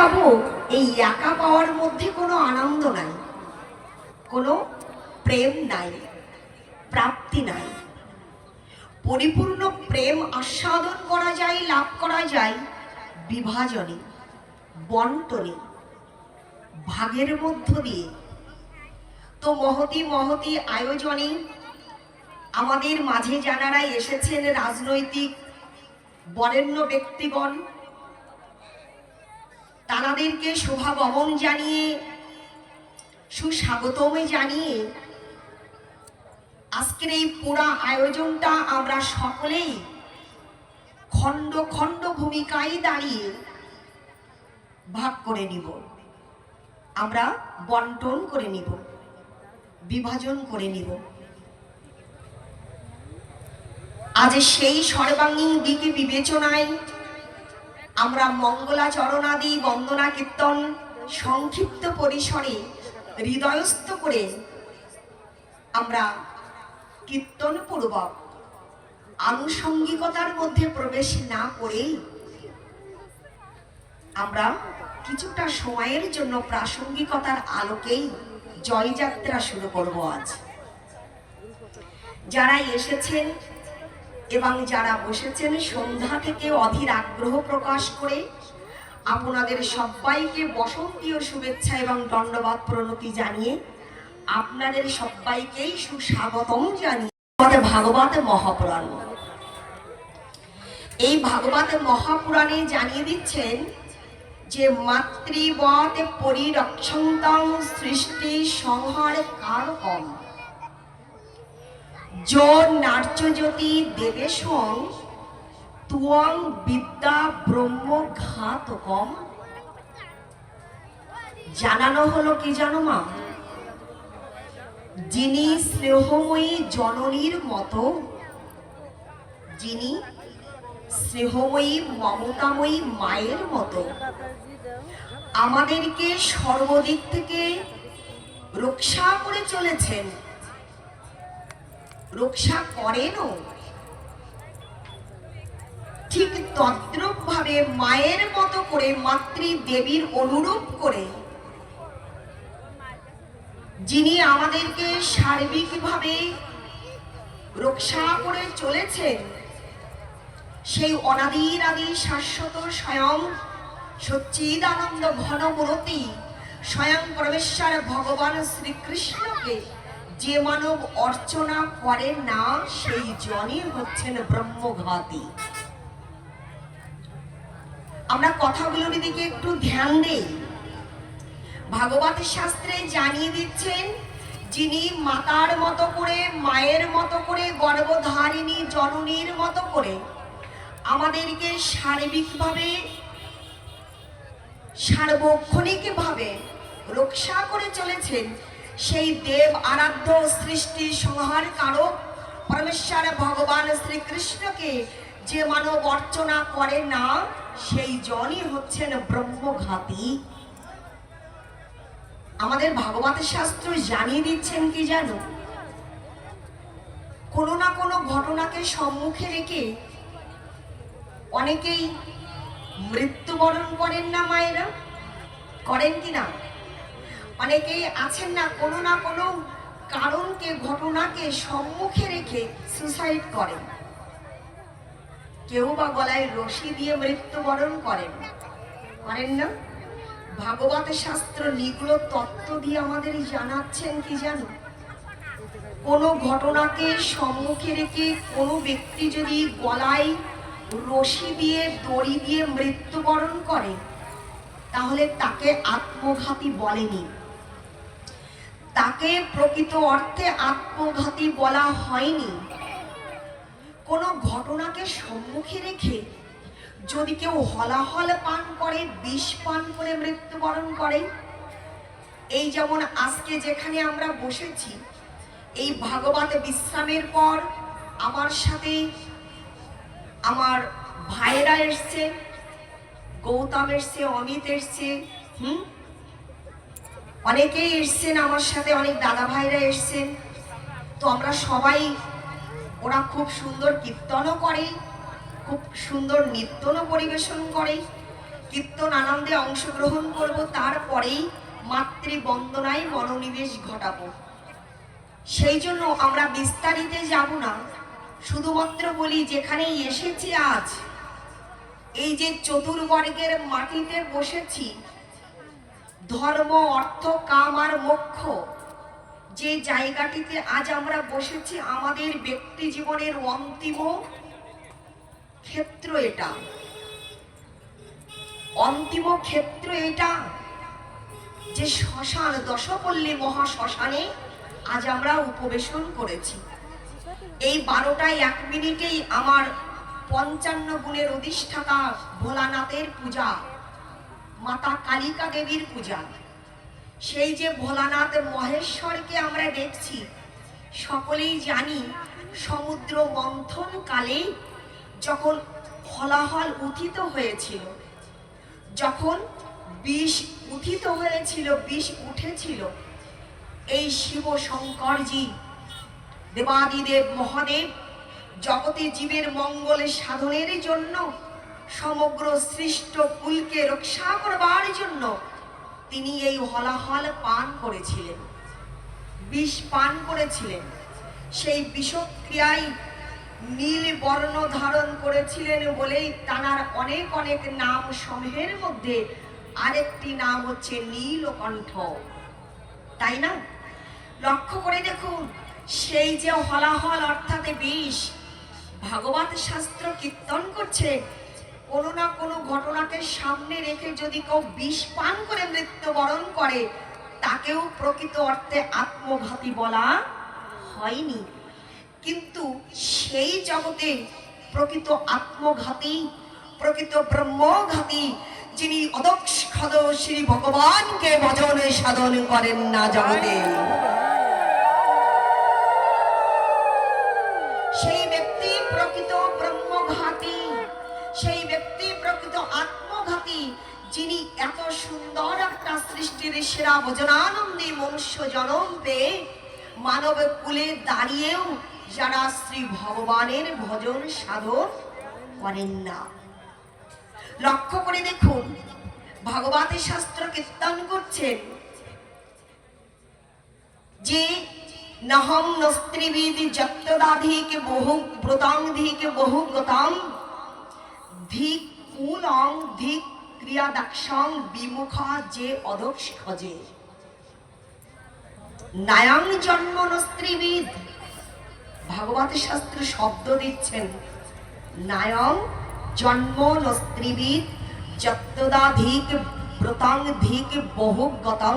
পাবো এই একা পাওয়ার মধ্যে কোনো আনন্দ নাই। কোনো প্রেম নাই, প্রাপ্তি নাই। পরিপূর্ণ প্রেম আস্বাদন করা যায়, লাভ করা যায়, বিভাজনে, বন্টনে, ভাগের মধ্য দিয়ে। তো মহতি মহতি আয়োজনে আমাদের মাঝে যারা এসেছেন রাজনৈতিক বরেণ্য ব্যক্তিগণ তারাদেরকে শোভাগমন জানিয়ে, সুস্বাগতমে জানিয়ে আজকের এই পুরা আয়োজনটা আমরা সকলেই খণ্ড খণ্ড ভূমিকায় দাঁড়িয়ে ভাগ করে নিব। আমরা বন্টন করে নিব, বিভাজন করে নিব। আজ সেই সর্বাঙ্গীন দিকে বিবেচনায় আমরা মঙ্গলাচরণাদি বন্দনা কীর্তন সংক্ষিপ্ত পরিসরে হৃদয়স্থ করে আমরা কীর্তন পূর্বক আনুষঙ্গিকতার মধ্যে প্রবেশ না করেই আমরা কিছুটা সময়ের জন্য প্রাসঙ্গিকতার আলোকেই জয়যাত্রা শুরু করব আজ। যারা এসেছেন এবং যারা বসেছেন, সন্ধ্যা থেকে অধীর আগ্রহ প্রকাশ করে আপনাদের সবাইকে বসন্তীয় শুভেচ্ছা এবং দণ্ডবাদ প্রণতি জানিয়ে আপনাদের সবাইকেই সুস্বাগতম জানিয়ে ভাগবত মহাপুরাণ। এই ভাগবত মহাপুরাণে জানিয়ে দিচ্ছেন যে মাতৃবত পরিরক্ষন্তং সৃষ্টি সংহার কারকম। যোর নার্যজ্যোতি দেবেশং তুয়ং বিদ্যা ব্রহ্ম ঘাতকম জানানো হলো কি জানো মা? যিনি স্নেহময়ী জননীর মতো, যিনি স্নেহময়ী মমতাময়ী মায়ের মতো, আমাদেরকে সর্বদিক থেকে রক্ষা করে চলেছেন। রক্ষা করেনও। ঠিক তদ্রুপ ভাবে মায়ের মতো করে মাতৃ দেবীর অনুরূপ করে যিনি আমাদেরকে সার্বিকভাবে রক্ষা করে চলেছেন, সেই অনাদির আদি শাশ্বত স্বয়ং সচ্চিদানন্দ ঘনমূরতি স্বয়ং পরমেশ্বর ভগবান শ্রীকৃষ্ণকে যে মানব অর্চনা করে না, সেই জনই হচ্ছেন ব্রহ্মঘাতী। আমরা কথাগুলোর দিকে একটু ধ্যান দেই। ভাগবত শাস্ত্রে জানিয়ে দিচ্ছেন, যিনি মাতার মতো করে, মায়ের মতো করে, গর্ভধারিণী জননীর মতো করে আমাদেরকে সার্বিকভাবে, সার্বক্ষণিকভাবে রক্ষা করে চলেছেন সেই দেব আরাধ্য সৃষ্টি সংহার কারক পরমেশ্বর ভগবান শ্রীকৃষ্ণকে যে মানব অর্চনা করে না, সেই জনই হচ্ছেন ব্রহ্মঘাতী। আমাদের ভাগবত শাস্ত্র জানিয়ে দিচ্ছেন কি জানো? কোনো না কোনো ঘটনাকে সম্মুখে রেখে অনেকেই মৃত্যুবরণ করেন না মায়েরা? করেন কি না? অনেকেই আছেন না, কোনো না কোনো কারণকে, ঘটনাকে সম্মুখে রেখে সুসাইড করেন। কেউ বা গলায় রশি দিয়ে মৃত্যুবরণ করেন। করেন না? ভাগবত শাস্ত্র নিগুলো তত্ত্ব দিয়ে আমাদের জানাচ্ছেন কি জানো? কোনো ঘটনাকে সম্মুখে রেখে কোনো ব্যক্তি যদি গলায় রশি দিয়ে, দড়ি দিয়ে মৃত্যুবরণ করে, তাহলে তাকে আত্মঘাতী বলেনি। তাকে প্রকৃত অর্থে আত্মঘাতী বলা হয়নি। কোনো ঘটনাকে সম্মুখে রেখে যদি কেউ হলাহল পান করে, বিষ পান করে মৃত্যুবরণ করে, এই যেমন আজকে যেখানে আমরা বসেছি, এই ভাগবত বিশ্রামের পর আমার সাথে আমার ভাইরা এসছে, গৌতম এসছে, অমিত এসছে, হুম? অনেকেই এসছেন আমার সাথে, অনেক দাদা ভাইরা এসছেন। তো আমরা সবাই, ওরা খুব সুন্দর কীর্তনও করে, খুব সুন্দর নৃত্যনও পরিবেশন করে, কীর্তন আনন্দে অংশগ্রহণ করব, তারপরেই মাতৃবন্দনায় মনোনিবেশ ঘটাবো। সেই জন্য আমরা বিস্তারিতে যাব না, শুধুমাত্র বলি যেখানেই এসেছি আজ, এই যে চতুর্বর্গের মাটিতে বসেছি ধর্ম, অর্থ, কাম আর মোক্ষ। যে জায়গাটিতে আজ আমরা বসেছি, আমাদের ব্যক্তি জীবনের অন্তিম ক্ষেত্র এটা। অন্তিম ক্ষেত্র এটা যে শ্মশান, দশপল্লী মহা শ্মশানে আজ আমরা উপবেশন করেছি। এই বারোটায় এক মিনিটেই আমার পঞ্চান্ন গুণের অধিষ্ঠাতা ভোলানাথের পূজা। মাতা কালিকা দেবীর পূজা। সেই যে ভোলানাথ মহেশ্বরকে আমরা দেখছি, সকলেই জানি সমুদ্র মন্থন কালে যখন হলাহল উথিত হয়েছিল, যখন বিষ উথিত হয়েছিল, বিষ উঠেছিল, এই শিব শঙ্করজি, দেবাদিদেব মহাদেব, জগতে জীবের মঙ্গলে সাধনের জন্য সমগ্র সৃষ্ট কুলকে রক্ষা করবার জন্য তিনি এই হলাহল পান করেছিলেন। বিষ পান করেছিলেন। সেই বিষক্রিয়ায় নীল বর্ণ ধারণ করেছিলেন বলেই তানার অনেক অনেক নাম সমূহের মধ্যে আরেকটি নাম হচ্ছে নীলকণ্ঠ তাই না? লক্ষ্য করে দেখুন, সেই যে হলাহল অর্থাৎ বিষ, ভাগবত শাস্ত্র কীর্তন করছে কোনো না কোনো ঘটনাকে সামনে রেখে যদি কেউ বিষ পান করে মৃত্যুবরণ করে, তাকেও প্রকৃত অর্থে আত্মঘাতী বলা হয়নি। কিন্তু সেই জগতে প্রকৃত আত্মঘাতী, প্রকৃত ব্রহ্মঘাতী, যিনি অদক্ষ শ্রী ভগবানকে ভজনে সাধন করেন না জগতে। যিনি এত সুন্দর একটা সৃষ্টির সেরা ভজনানন্দী মনুষ্য জনম পেয়ে মানব কুলে দাঁড়িয়েও যারা শ্রী ভগবানের ভজন সাধন করেন না। লক্ষ্য করে দেখুন, ভাগবতী শাস্ত্র কীর্তন করছেন যে নহম নস্ত্রিবিদ যত্তদাধিক বহু ব্রতাংধিক বহু গতাং ধিক কুলং ধিক ক্রিয়া দাক্ষং বিমুখা যে অদক্ষ খজে নায়াং জন্ম নস্ত্রিবিদ। ভাগবত শাস্ত্র শব্দ দিচ্ছেন। নায়ং জন্ম নস্ত্রিবিদ যত্তদাধিক ব্রতাং ধিক বহু গতং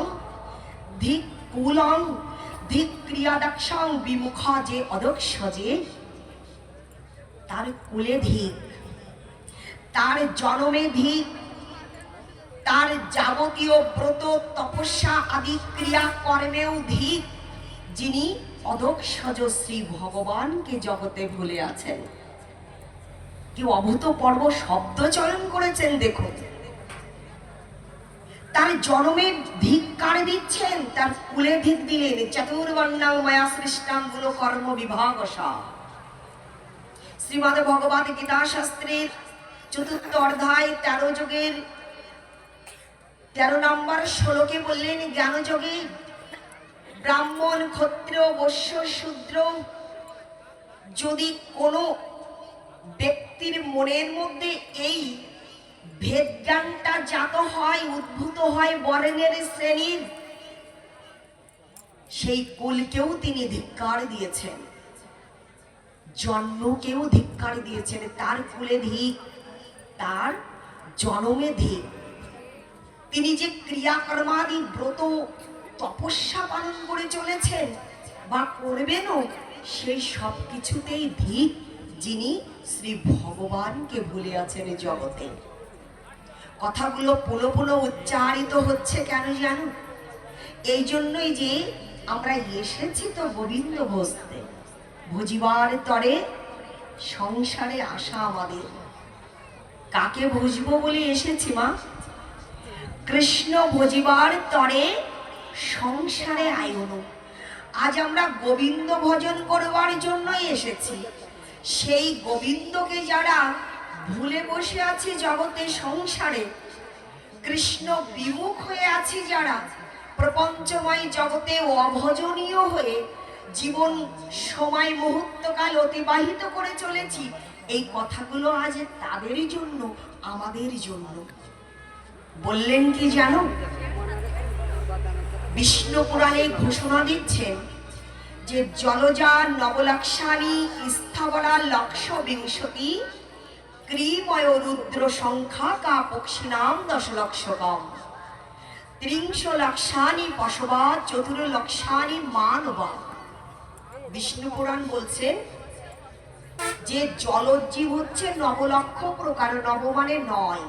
ধিক কুলং, ধিক ক্রিয়াদাক্ষাং বিমুখা যে অদক্ষ যে তার কুলে ধিক, তার জনমে ধিক তার যাবতীয় ব্রত, তপস্যা আদি ক্রিয়া কর্মেও ধিক যিনি অদক্ষজ শ্রী ভগবানকে জগতে ভুলে আছেন। কেউ অভূতপর্ব শব্দ চয়ন করেছেন, দেখুন। তার জন্মের ধিক্কার দিচ্ছেন, তার কুলে ধিক দিলেন চতুর্বর্ণাং মায়া সৃষ্টাং গুণ কর্ম বিভাগ শ্রীমদ ভগবত গীতা শাস্ত্রের চতুর্থ অধ্যায় তেরো যুগের তেরো নম্বর ষোলোকে বললেন, জ্ঞানযোগে, ব্রাহ্মণ ক্ষত্র বৈশ্য, শূদ্র, যদি কোনো ব্যক্তির মনের মধ্যে এই ভেদজ্ঞানটা জাত হয়, উদ্ভূত হয় বর্ণের শ্রেণির, সেই কুলকেও তিনি ধিক্কার দিয়েছেন। জন্মকেও ধিক্কার দিয়েছেন। তার কুলে ধিক, তার জনমে ধিক। তিনি যে ক্রিয়াকর্মাদি ব্রত তপস্যা পালন করে চলেছেন বা করবেনও সেই সব কিছুতেই ধিক যিনি শ্রী ভগবানকে ভুলে আছেন জগতে। কথাগুলো পুনঃ পুনঃ উচ্চারিত হচ্ছে কেন জানো? এই জন্যই যে আমরা এসেছি তো গোবিন্দ ভজতে ভজিবার তরে সংসারে আসা আমাদের। কাকে বুঝব বলে এসেছি মা? কৃষ্ণ ভজিবার তরে সংসারে আয়ন। আজ আমরা গোবিন্দ ভজন করবার জন্যই এসেছি। সেই গোবিন্দকে যারা ভুলে বসে আছে জগতে সংসারে, কৃষ্ণ বিমুখ হয়ে আছে যারা, প্রপঞ্চময় জগতে অভজনীয় হয়ে জীবন সময় মুহূর্তকাল অতিবাহিত করে চলেছি, এই কথাগুলো আজ তাদেরই জন্য, আমাদের জন্য। বললেন কি জানো? বিষ্ণু পুরাণে ঘোষণা দিচ্ছেন যে জলজা নবলক্ষানি স্থাবরা লক্ষ বিংশতি ক্রিময় রুদ্র সংখ্যা কা পক্ষিনাম দশ লক্ষ কম ত্রিংশ লক্ষানি পশবা চতুর লক্ষানি মানবা বিষ্ণু পুরাণ বলছেন যে জলজীব হচ্ছে নবলক্ষ প্রকার নব মানে নয়।